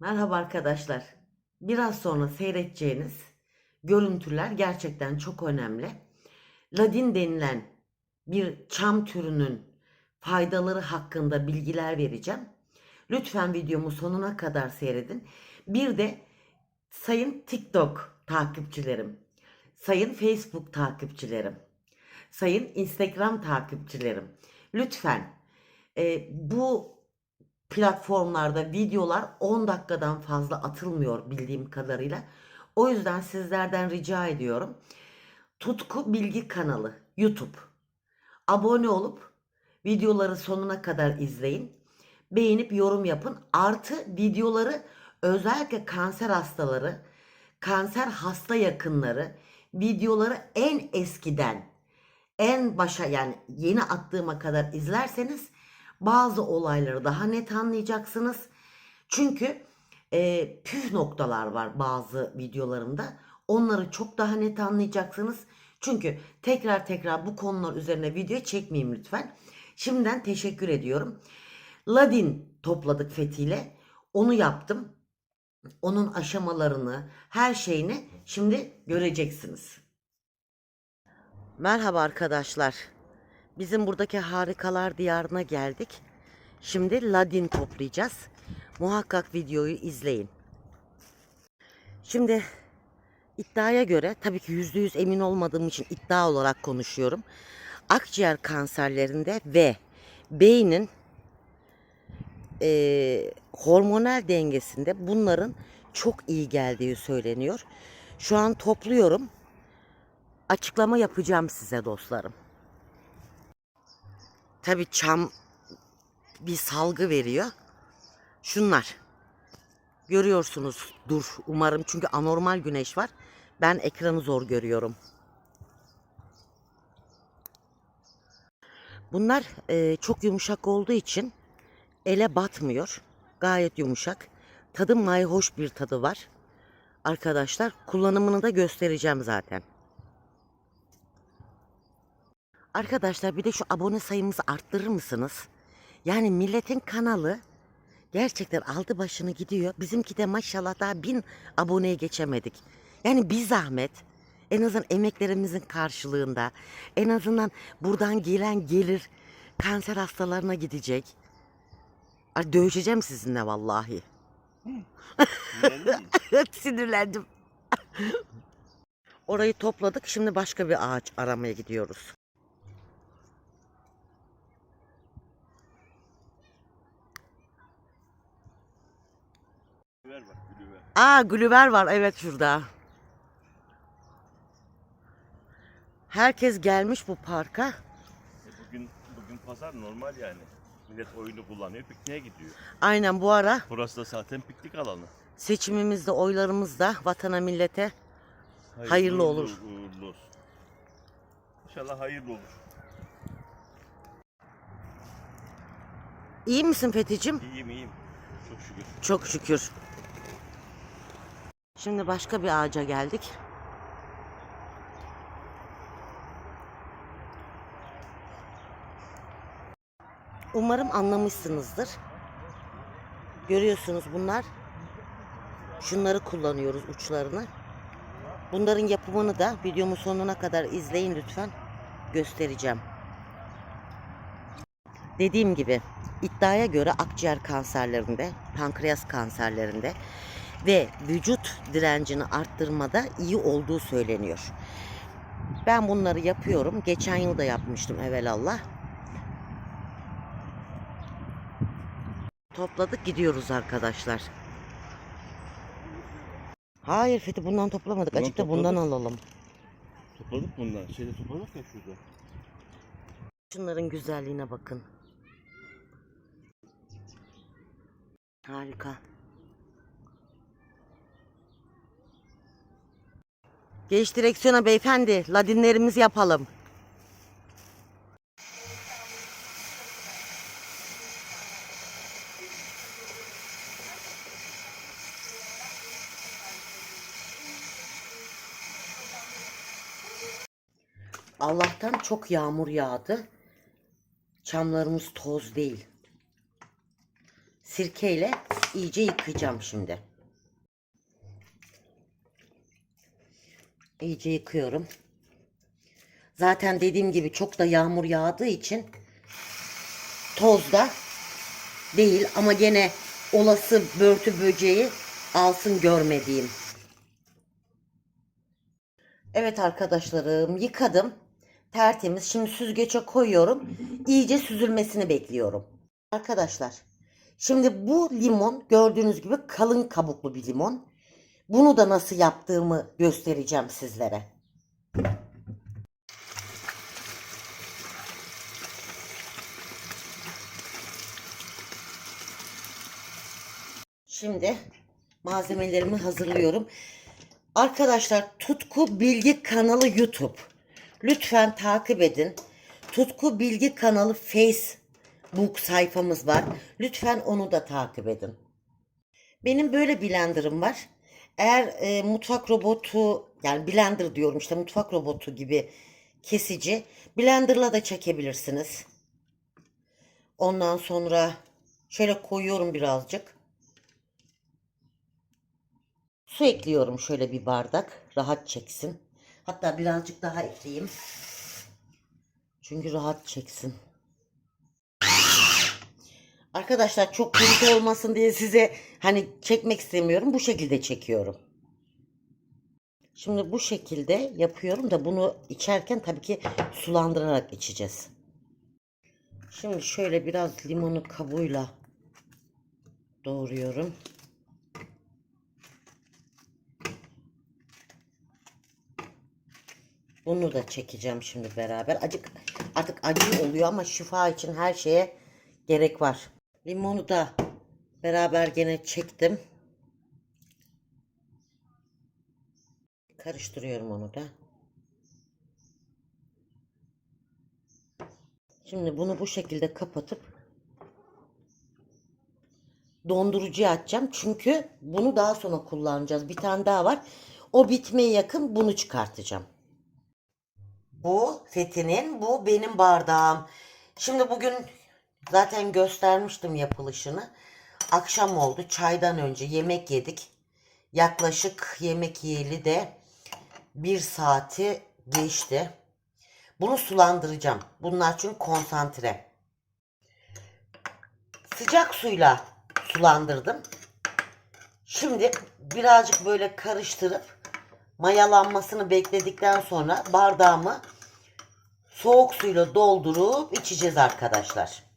Merhaba arkadaşlar. Biraz sonra seyredeceğiniz görüntüler gerçekten çok önemli. Ladin denilen bir çam türünün faydaları hakkında bilgiler vereceğim. Lütfen videomu sonuna kadar seyredin. Bir de sayın TikTok takipçilerim, sayın Facebook takipçilerim, sayın Instagram takipçilerim. Lütfen e, bu platformlarda videolar 10 dakikadan fazla atılmıyor bildiğim kadarıyla. O yüzden sizlerden rica ediyorum. Tutku Bilgi kanalı YouTube. Abone olup videoları sonuna kadar izleyin. Beğenip yorum yapın. Artı videoları özellikle kanser hastaları, kanser hasta yakınları videoları en eskiden en başa yani yeni attığıma kadar izlerseniz bazı olayları daha net anlayacaksınız. Çünkü e, püf noktalar var bazı videolarımda. Onları çok daha net anlayacaksınız. Çünkü tekrar tekrar bu konular üzerine video çekmeyeyim lütfen. Şimdiden teşekkür ediyorum. Ladin topladık Fethi'yle. Onu yaptım. Onun aşamalarını, her şeyini şimdi göreceksiniz. Merhaba arkadaşlar. Bizim buradaki harikalar diyarına geldik. Şimdi ladin toplayacağız. Muhakkak videoyu izleyin. Şimdi iddiaya göre tabii ki yüzde yüz emin olmadığım için iddia olarak konuşuyorum. Akciğer kanserlerinde ve beynin eee, hormonal dengesinde bunların çok iyi geldiği söyleniyor. Şu an topluyorum. Açıklama yapacağım size dostlarım. Tabi çam bir salgı veriyor. Şunlar. Görüyorsunuz. Dur umarım çünkü anormal güneş var. Ben ekranı zor görüyorum. Bunlar e, çok yumuşak olduğu için ele batmıyor. Gayet yumuşak. Tadı mayhoş bir tadı var. Arkadaşlar kullanımını da göstereceğim zaten. Arkadaşlar bir de şu abone sayımızı arttırır mısınız? Yani milletin kanalı gerçekten aldı başını gidiyor. Bizimki de maşallah daha bin aboneye geçemedik. Yani bir zahmet en azından emeklerimizin karşılığında en azından buradan gelen gelir kanser hastalarına gidecek. Ay dövüşeceğim sizinle vallahi. Sinirlendim. Orayı topladık. Şimdi başka bir ağaç aramaya gidiyoruz. Ver bak gülü ver. Aa Gülüver var evet şurada. Herkes gelmiş bu parka. E bugün bugün pazar normal yani. Millet oyunu kullanıyor, pikniğe gidiyor. Aynen bu ara Burası da zaten piknik alanı. seçimimizde oylarımızda vatana millete Hayırlı uğurlu, olur. Uğurlu olsun. İnşallah hayırlı olur. İyi misin Fethi'cim? İyiyim iyiyim. Çok şükür. Çok şükür. Şimdi başka bir ağaca geldik. Umarım anlamışsınızdır. Görüyorsunuz bunlar. Şunları kullanıyoruz uçlarını. Bunların yapımını da videomun sonuna kadar izleyin lütfen. Göstereceğim. Dediğim gibi iddiaya göre akciğer kanserlerinde, pankreas kanserlerinde ve vücut direncini arttırmada iyi olduğu söyleniyor. Ben bunları yapıyorum. Geçen yıl da yapmıştım evelallah. Topladık gidiyoruz arkadaşlar. Hayır Fethi bundan toplamadık. Bundan Açıkta bundan topladık. alalım. Topladık bundan. Şeyde topladık ya şurada. Şunların güzelliğine bakın. Harika. Geç direksiyona beyefendi. Ladinlerimizi yapalım. Allah'tan çok yağmur yağdı. Çamlarımız toz değil. Sirkeyle iyice yıkayacağım şimdi. İyice yıkıyorum. Zaten dediğim gibi çok da yağmur yağdığı için toz da değil ama gene olası börtü böceği alsın görmediğim. Evet arkadaşlarım yıkadım. Tertemiz. Şimdi süzgece koyuyorum. İyice süzülmesini bekliyorum. Arkadaşlar şimdi bu limon gördüğünüz gibi kalın kabuklu bir limon. Bunu da nasıl yaptığımı göstereceğim sizlere. Şimdi malzemelerimi hazırlıyorum. Arkadaşlar Tutku Bilgi kanalı YouTube. Lütfen takip edin. Tutku Bilgi kanalı Facebook sayfamız var. Lütfen onu da takip edin. Benim böyle blenderım var. Eğer e, mutfak robotu yani blender diyorum işte mutfak robotu gibi kesici blenderla da çekebilirsiniz. Ondan sonra şöyle koyuyorum birazcık. Su ekliyorum şöyle bir bardak. Rahat çeksin. Hatta birazcık daha ekleyeyim. Çünkü rahat çeksin. Arkadaşlar çok gürültü olmasın diye size hani çekmek istemiyorum. Bu şekilde çekiyorum. Şimdi bu şekilde yapıyorum da bunu içerken tabii ki sulandırarak içeceğiz. Şimdi şöyle biraz limonu kabuğuyla doğruyorum. Bunu da çekeceğim şimdi beraber. Acık artık acı oluyor ama şifa için her şeye gerek var. Limonu da beraber gene çektim. Karıştırıyorum onu da. Şimdi bunu bu şekilde kapatıp dondurucuya atacağım. Çünkü bunu daha sonra kullanacağız. Bir tane daha var. O bitmeye yakın bunu çıkartacağım. Bu Fethi'nin, bu benim bardağım. Şimdi bugün zaten göstermiştim yapılışını. Akşam oldu, çaydan önce yemek yedik. Yaklaşık yemek yiyeli de bir saati geçti. Bunu sulandıracağım. Bunlar çünkü konsantre. Sıcak suyla sulandırdım. Şimdi birazcık böyle karıştırıp mayalanmasını bekledikten sonra bardağımı soğuk suyla doldurup içeceğiz arkadaşlar.